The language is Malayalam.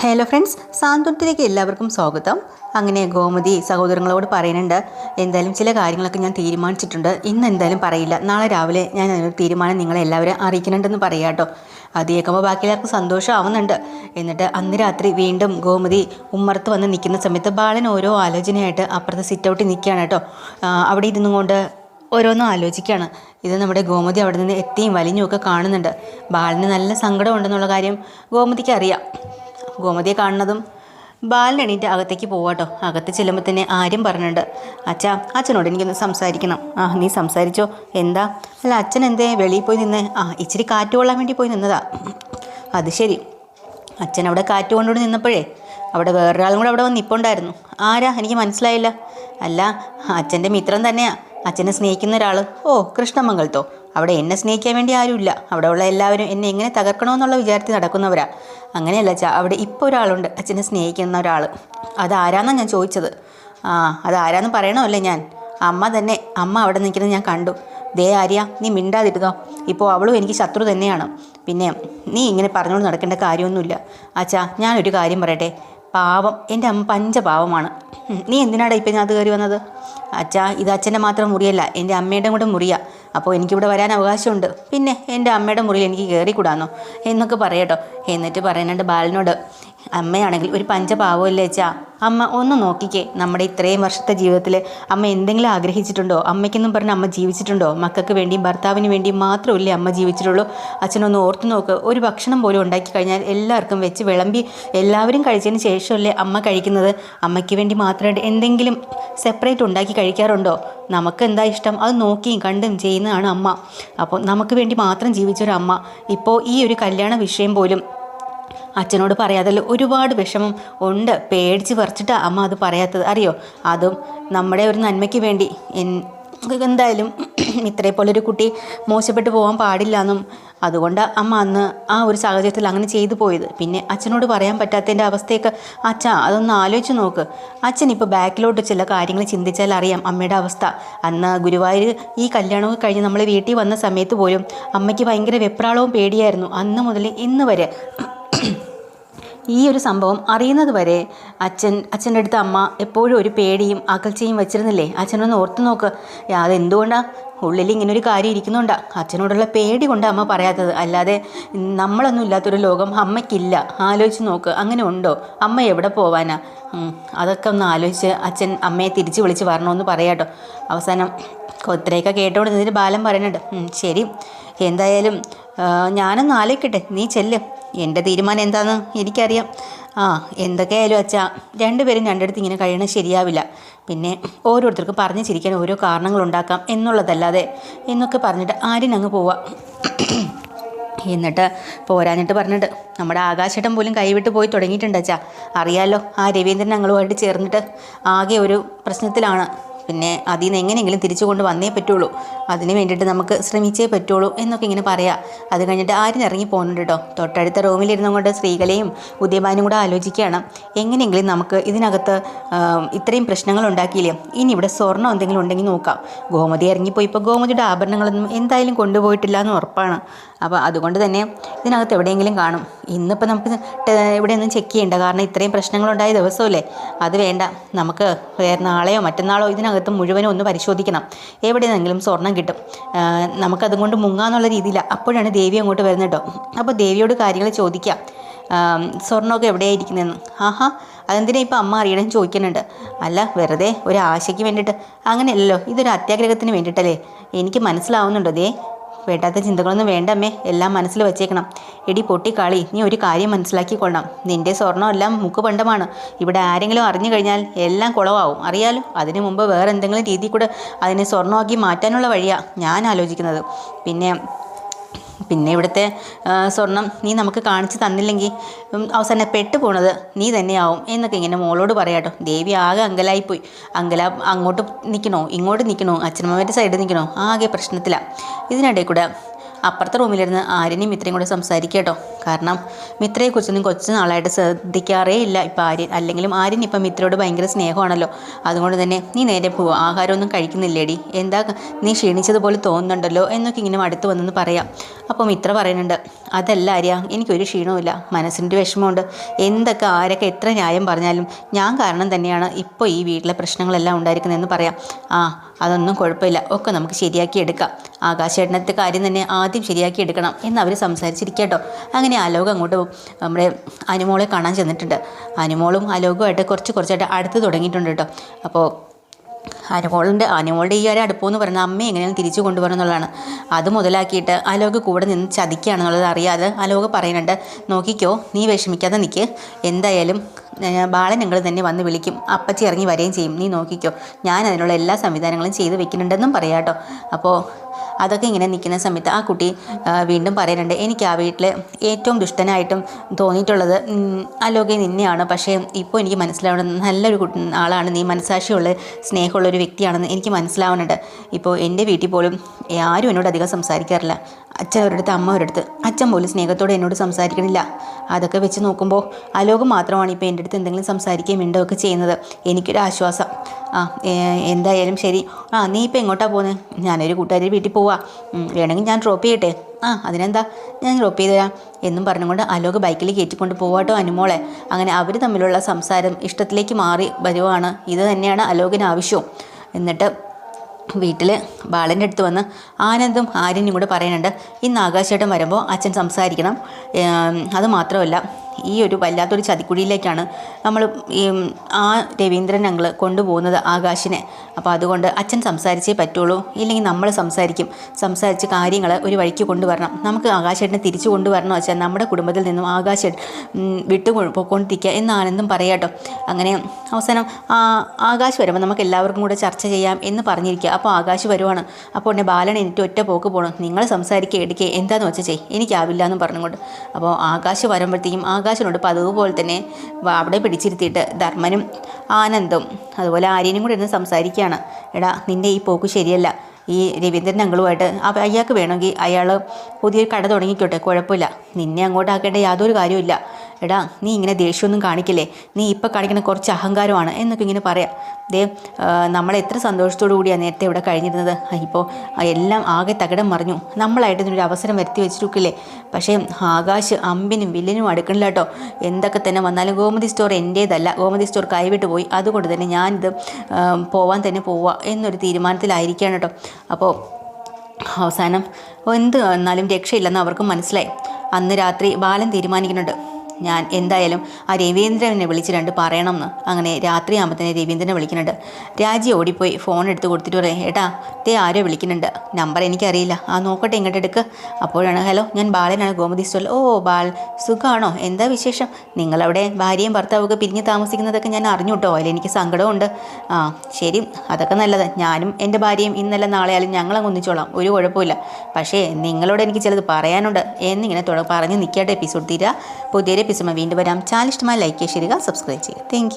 ഹലോ ഫ്രണ്ട്സ് സാന്ത്വനത്തിലേക്ക് എല്ലാവർക്കും സ്വാഗതം. അങ്ങനെ ഗോമതി സഹോദരങ്ങളോട് പറയുന്നുണ്ട് എന്തായാലും ചില കാര്യങ്ങളൊക്കെ ഞാൻ തീരുമാനിച്ചിട്ടുണ്ട്. ഇന്ന് എന്തായാലും പറയില്ല. നാളെ രാവിലെ ഞാൻ അതിനൊരു തീരുമാനം നിങ്ങളെ എല്ലാവരും അറിയിക്കുന്നുണ്ടെന്ന് പറയാം കേട്ടോ. അത് കേൾക്കുമ്പോൾ ബാക്കി എല്ലാവർക്കും സന്തോഷമാവുന്നുണ്ട്. എന്നിട്ട് അന്ന് രാത്രി വീണ്ടും ഗോമതി ഉമ്മറത്ത് വന്ന് നിൽക്കുന്ന സമയത്ത് ബാലൻ ഓരോ ആലോചനയായിട്ട് അപ്പുറത്ത് സിറ്റ് ഔട്ടിൽ നിൽക്കുകയാണ് കേട്ടോ. അവിടെ ഇരുന്നും കൊണ്ട് ഓരോന്നും ആലോചിക്കുകയാണ്. ഇത് നമ്മുടെ ഗോമതി അവിടെ നിന്ന് എത്തിയും വലിഞ്ഞുമൊക്കെ കാണുന്നുണ്ട്. ബാലന് നല്ല സങ്കടമുണ്ടെന്നുള്ള കാര്യം ഗോമതിക്ക് അറിയാം. ഗോമതിയെ കാണുന്നതും ബാലൻ എണീറ്റ് അകത്തേക്ക് പോവാട്ടോ. അകത്ത് ചെല്ലുമ്പോൾ തന്നെ ആരും പറഞ്ഞിട്ടുണ്ട്. അച്ഛാ അച്ഛനോട് എനിക്കൊന്ന് സംസാരിക്കണം. ആ നീ സംസാരിച്ചോ. എന്താ? അല്ല അച്ഛൻ എന്തേ? വെളിയിൽ പോയി നിന്ന്. ആ ഇച്ചിരി കാറ്റ് കൊള്ളാൻ വേണ്ടി പോയി നിന്നതാ. അത് ശരി. അച്ഛൻ അവിടെ കാറ്റ് കൊണ്ടുകൊണ്ട് നിന്നപ്പോഴേ അവിടെ വേറൊരാളും കൂടെ അവിടെ വന്ന് നിൽപ്പുണ്ടായിരുന്നു ആരാ? എനിക്ക് മനസ്സിലായില്ല. അല്ല അച്ഛന്റെ മിത്രം തന്നെയാ. അച്ഛനെ സ്നേഹിക്കുന്ന ഒരാൾ ഓ കൃഷ്ണമംഗലത്തോ അവിടെ എന്നെ സ്നേഹിക്കാൻ വേണ്ടി ആരുമില്ല. അവിടെ ഉള്ള എല്ലാവരും എന്നെ എങ്ങനെ തകർക്കണമെന്നുള്ള വിചാരത്തിൽ നടക്കുന്നവരാ. അങ്ങനെയല്ല അച്ഛാ അവിടെ ഇപ്പോൾ ഒരാളുണ്ട്. അച്ഛനെ സ്നേഹിക്കുന്ന ഒരാൾ അതാരാന്നാണ് ഞാൻ ചോദിച്ചത്? ആ അതാരാന്ന് പറയണമല്ലേ ഞാൻ? അമ്മ തന്നെ അമ്മ അവിടെ നിൽക്കുന്നത് ഞാൻ കണ്ടു. ദേ ആര്യ നീ മിണ്ടാതിരുന്നോ? ഇപ്പോൾ അവളും എനിക്ക് ശത്രു തന്നെയാണ്. പിന്നെ നീ ഇങ്ങനെ പറഞ്ഞുകൊണ്ട് നടക്കേണ്ട കാര്യമൊന്നുമില്ല. അച്ഛാ ഞാനൊരു കാര്യം പറയട്ടെ. പാവം എന്റെ അമ്മ പഞ്ചപാവമാണ്. നീ എന്തിനാടാ ഇപ്പം ഞാൻ അത് കയറി വന്നത്? അച്ഛാ ഇത് അച്ഛന്റെ മാത്രം മുറിയല്ല എന്റെ അമ്മയുടെ കൂടെ മുറിയാ. അപ്പോൾ എനിക്കിവിടെ വരാൻ അവകാശമുണ്ട്. പിന്നെ എന്റെ അമ്മയുടെ മുറിയിൽ എനിക്ക് കയറിക്കൂടാന്നോ? എന്നൊക്കെ പറയട്ടോ എന്നിട്ട് പറയുന്നുണ്ട് ബാലനോട് അമ്മയാണെങ്കിൽ ഒരു പഞ്ചപാവമല്ലേ അച്ഛാ? അമ്മ ഒന്ന് നോക്കിക്കേ. നമ്മുടെ ഇത്രയും വർഷത്തെ ജീവിതത്തിൽ അമ്മ എന്തെങ്കിലും ആഗ്രഹിച്ചിട്ടുണ്ടോ? അമ്മയ്ക്കെന്നും പറഞ്ഞ് അമ്മ ജീവിച്ചിട്ടുണ്ടോ? മക്കൾക്ക് വേണ്ടിയും ഭർത്താവിന് വേണ്ടിയും മാത്രമല്ലേ അമ്മ ജീവിച്ചിട്ടുള്ളൂ? അച്ഛനൊന്ന് ഓർത്തു നോക്ക്. ഒരു ഭക്ഷണം പോലും ഉണ്ടാക്കി കഴിഞ്ഞാൽ എല്ലാവർക്കും വെച്ച് വിളമ്പി എല്ലാവരും കഴിച്ചതിന് ശേഷമല്ലേ അമ്മ കഴിക്കുന്നത്? അമ്മയ്ക്ക് വേണ്ടി മാത്രമായിട്ട് എന്തെങ്കിലും സെപ്പറേറ്റ് ഉണ്ടാക്കി കഴിക്കാറുണ്ടോ? നമുക്ക് എന്താ ഇഷ്ടം? അത് നോക്കിയും കണ്ടും ചെയ്യുന്നതാണ് അമ്മ. അപ്പോൾ നമുക്ക് വേണ്ടി മാത്രം ജീവിച്ചൊരു അമ്മ. ഇപ്പോൾ ഈ ഒരു കല്യാണ വിഷയം പോലും അച്ഛനോട് പറയാതെ ഒരുപാട് വിഷമം ഉണ്ട്. പേടിച്ച് പറിച്ചിട്ടാണ് അമ്മ അത് പറയാത്തത്. അറിയോ? അതും നമ്മുടെ ഒരു നന്മയ്ക്ക് വേണ്ടി. എന്തായാലും ഇത്രേ പോലൊരു കുട്ടി മോശപ്പെട്ടു പോകാൻ പാടില്ല എന്നും അതുകൊണ്ട് അമ്മ അന്ന് ആ ഒരു സാഹചര്യത്തിൽ അങ്ങനെ ചെയ്തു പോയത്. പിന്നെ അച്ഛനോട് പറയാൻ പറ്റാത്തതിന്റെ അവസ്ഥയൊക്കെ അച്ഛ അതൊന്ന് ആലോചിച്ച് നോക്ക്. അച്ഛൻ ഇപ്പോൾ ബാക്കിലോട്ട് ചില കാര്യങ്ങൾ ചിന്തിച്ചാൽ അറിയാം അമ്മയുടെ അവസ്ഥ. അന്ന് ഗുരുവായൂർ ഈ കല്യാണമൊക്കെ കഴിഞ്ഞ് നമ്മൾ വീട്ടിൽ വന്ന സമയത്ത് പോലും അമ്മയ്ക്ക് ഭയങ്കര വെപ്രാളവും പേടിയായിരുന്നു. അന്ന് മുതൽ ഇന്ന് വരെ ഈ ഒരു സംഭവം അറിയുന്നത് വരെ അച്ഛൻ അച്ഛന്റെ അടുത്ത് അമ്മ എപ്പോഴും ഒരു പേടിയും അകൽച്ചയും വെച്ചിരുന്നില്ലേ? അച്ഛനൊന്ന് ഓർത്തു നോക്ക്. അതെന്തുകൊണ്ടാണ് ഉള്ളിൽ ഇങ്ങനെ ഒരു കാര്യം ഇരിക്കുന്നുണ്ടാ? അച്ഛനോടുള്ള പേടി കൊണ്ട് അമ്മ പറയാത്തത്. അല്ലാതെ നമ്മളൊന്നും ഇല്ലാത്തൊരു ലോകം അമ്മയ്ക്കില്ല. ആലോചിച്ച് നോക്ക്. അങ്ങനെ ഉണ്ടോ? അമ്മ എവിടെ പോവാനാ? അതൊക്കെ ഒന്ന് ആലോചിച്ച് അച്ഛൻ അമ്മയെ തിരിച്ച് വിളിച്ച് വരണമെന്ന് പറയാട്ടോ അവസാനം ഇത്രയൊക്കെ കേട്ടോണ്ട് നിന്നിട്ട് ബാലം പറയുന്നുണ്ട്. ശരി. എന്തായാലും ഞാനൊന്ന് ആലോചിക്കട്ടെ. നീ ചെല്ല്. എന്റെ തീരുമാനം എന്താണെന്ന് എനിക്കറിയാം. ആ എന്തൊക്കെയായാലും അച്ഛാ രണ്ടുപേരും രണ്ടിടത്ത് ഇങ്ങനെ കഴിയണത് ശരിയാവില്ല. പിന്നെ ഓരോരുത്തർക്കും പറഞ്ഞു ചിരിക്കാൻ ഓരോ കാരണങ്ങളുണ്ടാക്കാം എന്നുള്ളതല്ലാതെ എന്നൊക്കെ പറഞ്ഞിട്ട് ആരും അങ്ങ് പോവാം. എന്നിട്ട് പോരാഞ്ഞിട്ട് പറഞ്ഞിട്ട് നമ്മുടെ ആകാശേട്ടൻ പോലും കൈവിട്ട് പോയി തുടങ്ങിയിട്ടുണ്ട് അച്ഛാ. അറിയാലോ ആ രവീന്ദ്രൻ ഞങ്ങളുമായിട്ട് ചേർന്നിട്ട് ആകെ ഒരു പ്രശ്നത്തിലാണ്. പിന്നെ അതിൽ നിന്ന് എങ്ങനെയെങ്കിലും തിരിച്ചു കൊണ്ട് വന്നേ പറ്റുള്ളൂ. അതിന് വേണ്ടിയിട്ട് നമുക്ക് ശ്രമിച്ചേ പറ്റുള്ളൂ എന്നൊക്കെ ഇങ്ങനെ പറയാം. അത് കഴിഞ്ഞിട്ട് ആരും ഇറങ്ങി പോകുന്നുണ്ട് കേട്ടോ. തൊട്ടടുത്ത റൂമിലിരുന്നു കൊണ്ട് സ്ത്രീകളെയും ഉദയഭാനും കൂടെ ആലോചിക്കുകയാണ്. എങ്ങനെയെങ്കിലും നമുക്ക് ഇതിനകത്ത് ഇത്രയും പ്രശ്നങ്ങൾ ഉണ്ടാക്കിയില്ലേ? ഇനി ഇവിടെ സ്വർണം എന്തെങ്കിലും ഉണ്ടെങ്കിൽ നോക്കാം. ഗോമതി ഇറങ്ങിപ്പോയി. ഇപ്പോൾ ഗോമതിയുടെ ആഭരണങ്ങളൊന്നും എന്തായാലും കൊണ്ടുപോയിട്ടില്ല എന്ന് ഉറപ്പാണ്. അപ്പോൾ അതുകൊണ്ട് തന്നെ ഇതിനകത്ത് എവിടെയെങ്കിലും കാണും. ഇന്നിപ്പോൾ നമുക്ക് ഇവിടെ ഒന്നും ചെക്ക് ചെയ്യേണ്ട. കാരണം ഇത്രയും പ്രശ്നങ്ങളുണ്ടായ ദിവസമല്ലേ? അത് വേണ്ട. നമുക്ക് വേറെ നാളെയോ മറ്റന്നാളോ ഇതിനകത്ത് മുഴുവനും ഒന്ന് പരിശോധിക്കണം. എവിടെയെന്നെങ്കിലും സ്വർണം കിട്ടും. നമുക്കതും കൊണ്ട് മുങ്ങാന്നുള്ള രീതിയിലാണ് അപ്പോഴാണ് ദേവി അങ്ങോട്ട് വരുന്നത് കേട്ടോ. അപ്പോൾ ദേവിയോട് കാര്യങ്ങൾ ചോദിക്കാം. സ്വർണമൊക്കെ എവിടെയായിരിക്കുന്നതെന്ന്? ആഹാ അതെന്തിനാ ഇപ്പം അമ്മ അറിയണമെന്ന് ചോദിക്കുന്നുണ്ട്. അല്ല വെറുതെ ഒരു ആശയ്ക്ക് വേണ്ടിയിട്ട് അങ്ങനെയല്ലല്ലോ ഇതൊരു അത്യാഗ്രഹത്തിന് വേണ്ടിയിട്ടല്ലേ എനിക്ക് മനസ്സിലാവുന്നുണ്ടോ ദേ? വേണ്ടാത്ത ചിന്തകളൊന്നും വേണ്ടമ്മേ എല്ലാം മനസ്സിൽ വെച്ചേക്കണം. എടി പൊട്ടിക്കാളി നീ ഒരു കാര്യം മനസ്സിലാക്കിക്കൊള്ളണം. നിന്റെ സ്വർണമെല്ലാം മുക്കുപണ്ടമാണ്. ഇവിടെ ആരെങ്കിലും അറിഞ്ഞു കഴിഞ്ഞാൽ എല്ലാം കുളവാകും അറിയാലോ? അതിനു മുമ്പ് വേറെ എന്തെങ്കിലും രീതിയിൽ കൂടെ അതിനെ സ്വർണമാക്കി മാറ്റാനുള്ള വഴിയാണ് ഞാൻ ആലോചിക്കുന്നത്. പിന്നെ പിന്നെ ഇവിടുത്തെ സ്വർണം നീ നമുക്ക് കാണിച്ചു തന്നില്ലെങ്കിൽ അവസാനം പെട്ടു പോണത് നീ തന്നെയാവും എന്നൊക്കെ ഇങ്ങനെ മോളോട് പറയാട്ടോ. ദേവി ആകെ അങ്കലായിപ്പോയി. അങ്കല അങ്ങോട്ട് നിൽക്കണോ ഇങ്ങോട്ട് നിൽക്കണോ അച്ഛനമ്മമാരുടെ സൈഡിൽ നിൽക്കണോ ആകെ പ്രശ്നത്തിലാണ് ഇതിനിടയിൽ കൂടെ അപ്പുറത്തെ റൂമിലിരുന്ന് ആര്യനെയും മിത്രയും കൂടെ സംസാരിക്കുക കേട്ടോ. കാരണം മിത്രയെക്കുറിച്ചൊന്നും കുറച്ച് നാളായിട്ട് ശ്രദ്ധിക്കാറേ ഇല്ല. ഇപ്പം ആര്യൻ അല്ലെങ്കിലും ആര്യൻ ഇപ്പം മിത്രയോട് ഭയങ്കര സ്നേഹമാണല്ലോ. അതുകൊണ്ട് തന്നെ നീ നേരെ പോവുക ആഹാരമൊന്നും കഴിക്കുന്നില്ലേടി? എന്താ നീ ക്ഷീണിച്ചതുപോലെ തോന്നുന്നുണ്ടല്ലോ? എന്നൊക്കെ ഇങ്ങനെ അടുത്ത് വന്നെന്ന് പറയാം. അപ്പോൾ മിത്ര പറയുന്നുണ്ട് അതല്ല ആര്യ എനിക്കൊരു ക്ഷീണവുമില്ല. മനസ്സിന്റെ വിഷമമുണ്ട് എന്തൊക്കെ ആരൊക്കെ എത്ര ന്യായം പറഞ്ഞാലും ഞാൻ കാരണം തന്നെയാണ് ഇപ്പോൾ ഈ വീട്ടിലെ പ്രശ്നങ്ങളെല്ലാം ഉണ്ടായിരിക്കുന്നതെന്ന് പറയാം. ആ അതൊന്നും കുഴപ്പമില്ല. ഒക്കെ നമുക്ക് ശരിയാക്കി എടുക്കാം. ആകാശേട്ടനത്തെ കാര്യം തന്നെ ആദ്യം ശരിയാക്കി എടുക്കണം എന്ന് അവർ സംസാരിച്ചിരിക്കട്ടോ. അങ്ങനെ അലോക് അങ്ങോട്ട് നമ്മുടെ അനുമോളെ കാണാൻ ചെന്നിട്ടുണ്ട്. അനുമോളും അലോകുമായിട്ട് കുറച്ച് കുറച്ചായിട്ട് അടുത്ത് തുടങ്ങിയിട്ടുണ്ട് കേട്ടോ. അപ്പോൾ അനുമോളിന്റെ അനുമോളുടെ ഈ ഒരു അടുപ്പമെന്ന് പറയുന്നത് അമ്മ എങ്ങനെയാണ് തിരിച്ചു കൊണ്ടുവരണം എന്നുള്ളതാണ്. അത് മുതലാക്കിയിട്ട് അലോക് കൂടെ നിന്ന് ചതിക്കുകയാണെന്നുള്ളത് അറിയാതെ അലോക് പറയുന്നുണ്ട് നോക്കിക്കോ നീ വിഷമിക്കാതെ നിൽക്ക് എന്തായാലും ബാളൻ ഞങ്ങൾ തന്നെ വന്ന് വിളിക്കും. അപ്പച്ചി ഇറങ്ങി വരികയും ചെയ്യും. നീ നോക്കിക്കോ ഞാൻ അതിനുള്ള എല്ലാ സംവിധാനങ്ങളും ചെയ്ത് വെക്കുന്നുണ്ടെന്നും പറയാം കേട്ടോ. അപ്പോൾ അതൊക്കെ ഇങ്ങനെ നിൽക്കുന്ന സമയത്ത് ആ കുട്ടി വീണ്ടും പറയുന്നുണ്ട് എനിക്ക് ആ വീട്ടിൽ ഏറ്റവും ദുഷ്ടനായിട്ടും തോന്നിയിട്ടുള്ളത് അലോകെ നിന്നെയാണ്. പക്ഷേ ഇപ്പോൾ എനിക്ക് മനസ്സിലാവുന്നത് നല്ലൊരു ആളാണ്. നീ മനസാക്ഷിയുള്ള സ്നേഹമുള്ള ഒരു വ്യക്തിയാണെന്ന് എനിക്ക് മനസ്സിലാവുന്നുണ്ട്. ഇപ്പോൾ എന്റെ വീട്ടിൽ പോലും ആരും എന്നോട് അധികം സംസാരിക്കാറില്ല. അച്ഛൻ അവരടുത്ത് അമ്മ അവരടുത്ത് അച്ഛൻ പോലും സ്നേഹത്തോടെ എന്നോട് സംസാരിക്കണില്ല. അതൊക്കെ വെച്ച് നോക്കുമ്പോൾ അലോകം മാത്രമാണ് ഇപ്പോൾ എന്റെ അടുത്ത് എന്തെങ്കിലും സംസാരിക്കുകയും മിണ്ടുകയൊക്കെ ചെയ്യുന്നത്. എനിക്കൊരു ആശ്വാസം ആ എന്തായാലും ശരി. ആ നീ ഇപ്പോൾ എങ്ങോട്ടാണ് പോകുന്നത് ഞാനൊരു കൂട്ടുകാരി വീട്ടിൽ പോവാ. വേണമെങ്കിൽ ഞാൻ ഡ്രോപ്പ് ചെയ്യട്ടെ? ആ അതിനെന്താ? ഞാൻ ഡ്രോപ്പ് ചെയ്ത് തരാം. എന്നും പറഞ്ഞുകൊണ്ട് അലോക് ബൈക്കിൽ കയറ്റിക്കൊണ്ട് പോവാട്ടോ അനുമോളെ. അങ്ങനെ അവർ തമ്മിലുള്ള സംസാരം ഇഷ്ടത്തിലേക്ക് മാറി വരുവാണ്. ഇത് തന്നെയാണ് അലോകിന് ആവശ്യവും. എന്നിട്ട് വീട്ടിൽ ബാലന്റെ അടുത്ത് വന്ന് ആനന്ദും ആര്യനും കൂടെ പറയുന്നുണ്ട്. ഇന്ന് ആകാശേട്ടൻ വരുമ്പോൾ അച്ഛൻ സംസാരിക്കണം. അത് മാത്രമല്ല ഈ ഒരു വല്ലാത്തൊരു ചതിക്കുഴിയിലേക്കാണ് നമ്മൾ ആ രവീന്ദ്രൻ ഞങ്ങൾ കൊണ്ടുപോകുന്നത് ആകാശിനെ. അപ്പോൾ അതുകൊണ്ട് അച്ഛൻ സംസാരിച്ചേ പറ്റുള്ളൂ. ഇല്ലെങ്കിൽ നമ്മൾ സംസാരിക്കും. സംസാരിച്ച് കാര്യങ്ങൾ ഒരു വഴിക്ക് കൊണ്ടുവരണം. നമുക്ക് ആകാശേട്ടനെ തിരിച്ചു കൊണ്ടുവരണം വെച്ചാൽ നമ്മുടെ കുടുംബത്തിൽ നിന്നും ആകാശേട്ടൻ വിട്ടു പോയിക്കൊണ്ടിരിക്കുക എന്ന് ആനന്ദം പറയാട്ടോ അങ്ങനെ അവസാനം ആകാശ് വരുമ്പോൾ നമുക്ക് എല്ലാവർക്കും കൂടെ ചർച്ച ചെയ്യാം എന്ന് പറഞ്ഞിരിക്കുക. അപ്പോൾ ആകാശ് വരുവാണ്. അപ്പോൾ ഉടനെ ബാലൻ എനിക്ക് ഒറ്റ പോക്ക് പോകണം നിങ്ങൾ സംസാരിക്കുക എടുക്കുക. എന്താണെന്ന് വെച്ചാൽ ചെയ് എനിക്കാവില്ല എന്ന് പറഞ്ഞുകൊണ്ട്. അപ്പോൾ ആകാശ് വരുമ്പോഴത്തേക്കും ആകാശിനോട് ഇപ്പോൾ അതുപോലെ തന്നെ അവിടെ പിടിച്ചിരുത്തിയിട്ട് ധർമ്മനും ആനന്ദും അതുപോലെ ആര്യനും കൂടെ ഇരുന്ന് സംസാരിക്കുകയാണ്. എടാ നിന്റെ ഈ പോക്ക് ശരിയല്ല. ഈ രവീന്ദ്രൻ അങ്കിളുമായിട്ട് അപ്പോൾ അയാൾക്ക് വേണമെങ്കിൽ അയാൾ പുതിയൊരു കട തുടങ്ങിക്കോട്ടെ കുഴപ്പമില്ല. നിന്നെ അങ്ങോട്ടാക്കേണ്ട യാതൊരു കാര്യമില്ല എടാ നീ ഇങ്ങനെ ദേഷ്യമൊന്നും കാണിക്കില്ലേ? നീ ഇപ്പോൾ കാണിക്കുന്ന കുറച്ച് അഹങ്കാരമാണ് എന്നൊക്കെ ഇങ്ങനെ പറയാം. ദേ നമ്മൾ എത്ര സന്തോഷത്തോടു കൂടിയാണ് നേരത്തെ ഇവിടെ കഴിഞ്ഞിരുന്നത്. ഇപ്പോൾ എല്ലാം ആകെ തകിടം മറിഞ്ഞു. നമ്മളായിട്ട് ഇതിനൊരു അവസരം വരുത്തി വെച്ചിരിക്കില്ലേ പക്ഷേ ആകാശ് അമ്പിനും വില്ലിനും അടുക്കണില്ല കേട്ടോ എന്തൊക്കെ തന്നെ വന്നാലും ഗോമതി സ്റ്റോർ എന്റേതല്ല ഗോമതി സ്റ്റോർ കൈവിട്ട് പോയി. അതുകൊണ്ട് തന്നെ ഞാനിത് പോവാൻ തന്നെ പോവുക എന്നൊരു തീരുമാനത്തിലായിരിക്കുകയാണ് കേട്ടോ അപ്പോൾ അവസാനം എന്ത് വന്നാലും രക്ഷയില്ലെന്ന് അവർക്ക് മനസ്സിലായി. അന്ന് രാത്രി ബാലൻ തീരുമാനിക്കുന്നുണ്ട്. ഞാൻ എന്തായാലും ആ രവീന്ദ്രനെ വിളിച്ച് രണ്ട് പറയണമെന്ന്. അങ്ങനെ രാത്രി ആകുമ്പോൾ രവീന്ദ്രനെ വിളിക്കുന്നുണ്ട്. രാജി ഓടിപ്പോയി. ഫോൺ എടുത്ത് കൊടുത്തിട്ട് പറയും ഏട്ടാ തേ ആരോ വിളിക്കുന്നുണ്ട്. നമ്പർ എനിക്കറിയില്ല. ആ നോക്കട്ടെ ഇങ്ങോട്ട് എടുക്ക്. അപ്പോഴാണ് ഹലോ ഞാൻ ബാലനാണ്. ഗോമതി സ്റ്റോൾ ഓ ബാൽ സുഖമാണോ എന്താ വിശേഷം? നിങ്ങളവിടെ ഭാര്യയും ഭർത്താവൊക്കെ പിരിഞ്ഞ് താമസിക്കുന്നതൊക്കെ ഞാൻ അറിഞ്ഞു കേട്ടോ അതിൽ എനിക്ക് സങ്കടമുണ്ട് ആ ശരി. അതൊക്കെ നല്ലത്. ഞാനും എന്റെ ഭാര്യയും ഇന്നല്ല നാളെയാലും ഞങ്ങളെ ഞങ്ങളങ്ങ് ഒന്നിച്ചോളാം. ഒരു കുഴപ്പമില്ല പക്ഷേ നിങ്ങളോട് എനിക്ക് ചിലത് പറയാനുണ്ട്. എന്നിങ്ങനെ തുട പറഞ്ഞ് നിൽക്കട്ടെ എപ്പിസോഡ് തീരാ. പുതിയൊരു എപ്പിസോഡ് വീണ്ടും വരാം. ചാനൽ ഇഷ്ടമായി ലൈക്ക് ചെയ്യുക സബ്സ്ക്രൈബ് ചെയ്യുക താങ്ക്